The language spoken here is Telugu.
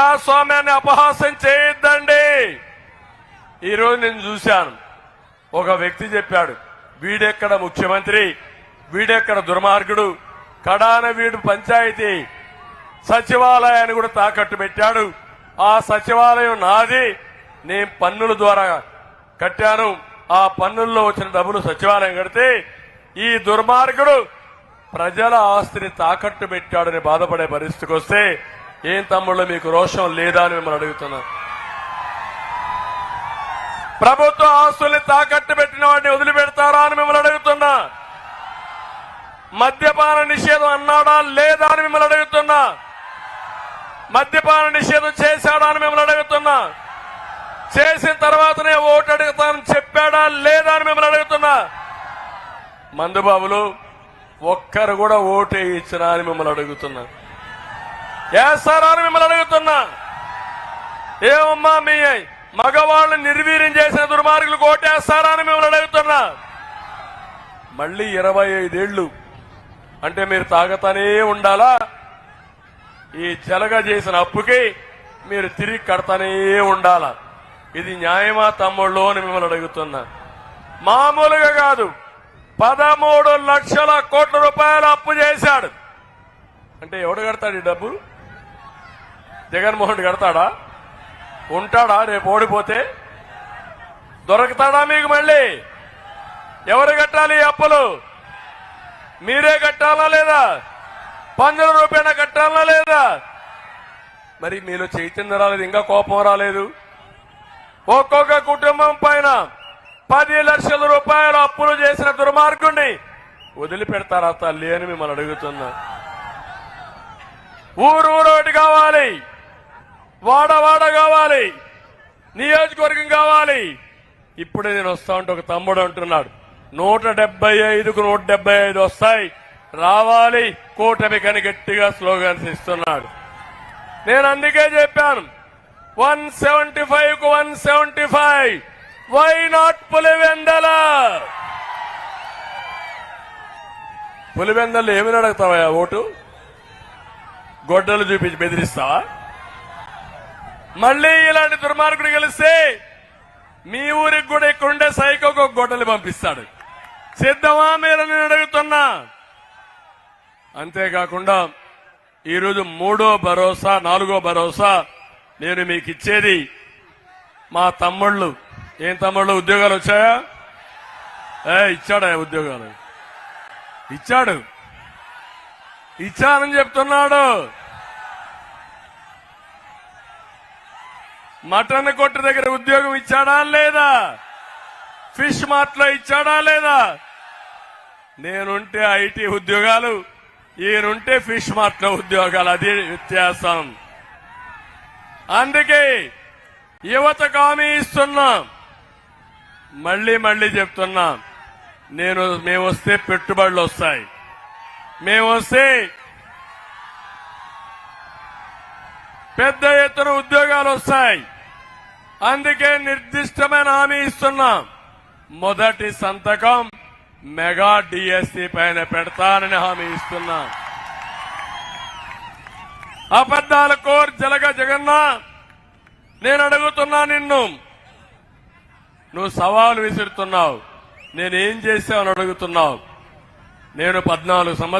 ప్రజాస్వామ్యాన్ని అపహాస్యం చేయొద్దండి. ఈరోజు నేను చూశాను. ఒక వ్యక్తి చెప్పాడు వీడెక్కడ ముఖ్యమంత్రి? వీడెక్కడ దుర్మార్గుడు? కడాన వీడు పంచాయతీ. సచివాలయాన్ని కూడా తాకట్టు పెట్టాడు. ఆ సచివాలయం నాది. నేను పన్నుల ద్వారా కట్టాను. ఆ పన్నుల్లో వచ్చిన డబ్బులు సచివాలయం కడితే ఈ దుర్మార్గుడు ప్రజల ఆస్తిని తాకట్టు పెట్టాడని బాధపడే పరిస్థితికి వస్తే ఏం తమ్ముళ్ళు మీకు రోషం లేదా అని మిమ్మల్ని అడుగుతున్నా. ప్రభుత్వ ఆస్తుల్ని తాకట్టు పెట్టిన వాడిని వదిలిపెడతారా అని మిమ్మల్ని అడుగుతున్నా. మద్యపాన నిషేధం అన్నాడా లేదా అని మిమ్మల్ని అడుగుతున్నా. మద్యపాన నిషేధం చేశాడా అని మిమ్మల్ని అడుగుతున్నా. చేసిన తర్వాతనే ఓటు అడుగుతానని చెప్పాడా లేదా అని మిమ్మల్ని అడుగుతున్నా. మందుబాబులు ఒక్కరు కూడా ఓటు ఇచ్చినా అని మిమ్మల్ని అడుగుతున్నా. వేస్తారా అని మిమ్మల్ని అడుగుతున్నా. ఏమమ్మా మీ మగవాళ్ళని నిర్వీర్యం చేసిన దుర్మార్గులు కోటేస్తారా అని మిమ్మల్ని అడుగుతున్నా. మళ్ళీ ఇరవై ఐదేళ్ళు అంటే మీరు తాగతానే ఉండాలా? ఈ జలగ చేసిన అప్పుకి మీరు తిరిగి కడతానే ఉండాలా? ఇది న్యాయమా తమ్ముళ్ళు అని మిమ్మల్ని అడుగుతున్నా. మామూలుగా కాదు. పదమూడు లక్షల కోట్ల రూపాయల అప్పు చేశాడు. అంటే ఎవడు కడతాడు ఈ డబ్బు? జగన్మోహన్ రెడ్డి కడతాడా? ఉంటాడా? రేపు ఓడిపోతే? దొరకతాడా మీకు మళ్ళీ? ఎవరు కట్టాలి అప్పులు? మీరే కట్టాలా లేదా? పన్నుల రూపాయన కట్టాలా లేదా? మరి మీలో చైతన్యం రాలేదు ఇంకా కోపం రాలేదు. ఒక్కొక్క కుటుంబం పైన పది లక్షల రూపాయల అప్పులు చేసిన దుర్మార్గుణ్ణి వదిలిపెడతారా తల్లి అని మిమ్మల్ని అడుగుతున్నా. ఊరు ఊరు ఒకటి కావాలి. వాడవాడ కావాలి. నియోజకవర్గం కావాలి. ఇప్పుడే నేను వస్తా ఉంటే ఒక తమ్ముడు అంటున్నాడు. నూట డెబ్బై ఐదుకు నూట డెబ్బై ఐదు వస్తాయి. రావాలి. కూటమి కని గట్టిగా స్లోగన్స్ ఇస్తున్నాడు. నేను అందుకే చెప్పాను. One seventy ఫైవ్కు one seventy five. Why not Pulivendula? Pulivendula ఏమని అడుగుతావా ఓటు? గొడ్డలు చూపించి బెదిరిస్తావా? మళ్ళీ ఇలాంటి దుర్మార్గుడు గెలిస్తే మీ ఊరికి కూడా ఇక్కడుండే సైకోకు ఒక గొడ్డలు పంపిస్తాడు. సిద్ధమా మీరు నేను అడుగుతున్నా. అంతేకాకుండా ఈరోజు మూడో భరోసా నాలుగో భరోసా నేను మీకు ఇచ్చేది మా తమ్ముళ్ళు. ఏం తమ్ముళ్ళు ఉద్యోగాలు వచ్చాయా? ఏ ఇచ్చాడా ఉద్యోగాలు? ఇచ్చాడు. ఇచ్చానని చెప్తున్నాడు. మటన్ కొట్టు దగ్గర ఉద్యోగం ఇచ్చాడా లేదా? ఫిష్ మార్ట్లో ఇచ్చాడా లేదా? నేనుంటే ఐటీ ఉద్యోగాలు ఈయనుంటే ఫిష్ మార్ట్లో ఉద్యోగాలు అది వ్యత్యాసం. అందుకే యువతకు హామీ ఇస్తున్నాం. మళ్ళీ మళ్ళీ చెప్తున్నాం. నేను మేము వస్తే పెట్టుబడులు వస్తాయి. మేము వస్తే పెద్ద ఎత్తున ఉద్యోగాలు వస్తాయి. అందుకే నిర్దిష్టమైన హామీ ఇస్తున్నాం. మొదటి సంతకం మెగా డిఎస్సి పైన పెడతానని హామీ ఇస్తున్నాం. అబద్దాల కోర్ జలగ జగన్న నేను అడుగుతున్నా నిన్ను. నువ్వు సవాలు విసురుతున్నావు. నేనేం చేశావని అడుగుతున్నావు. నేను పద్నాలుగు సంవత్సరాలు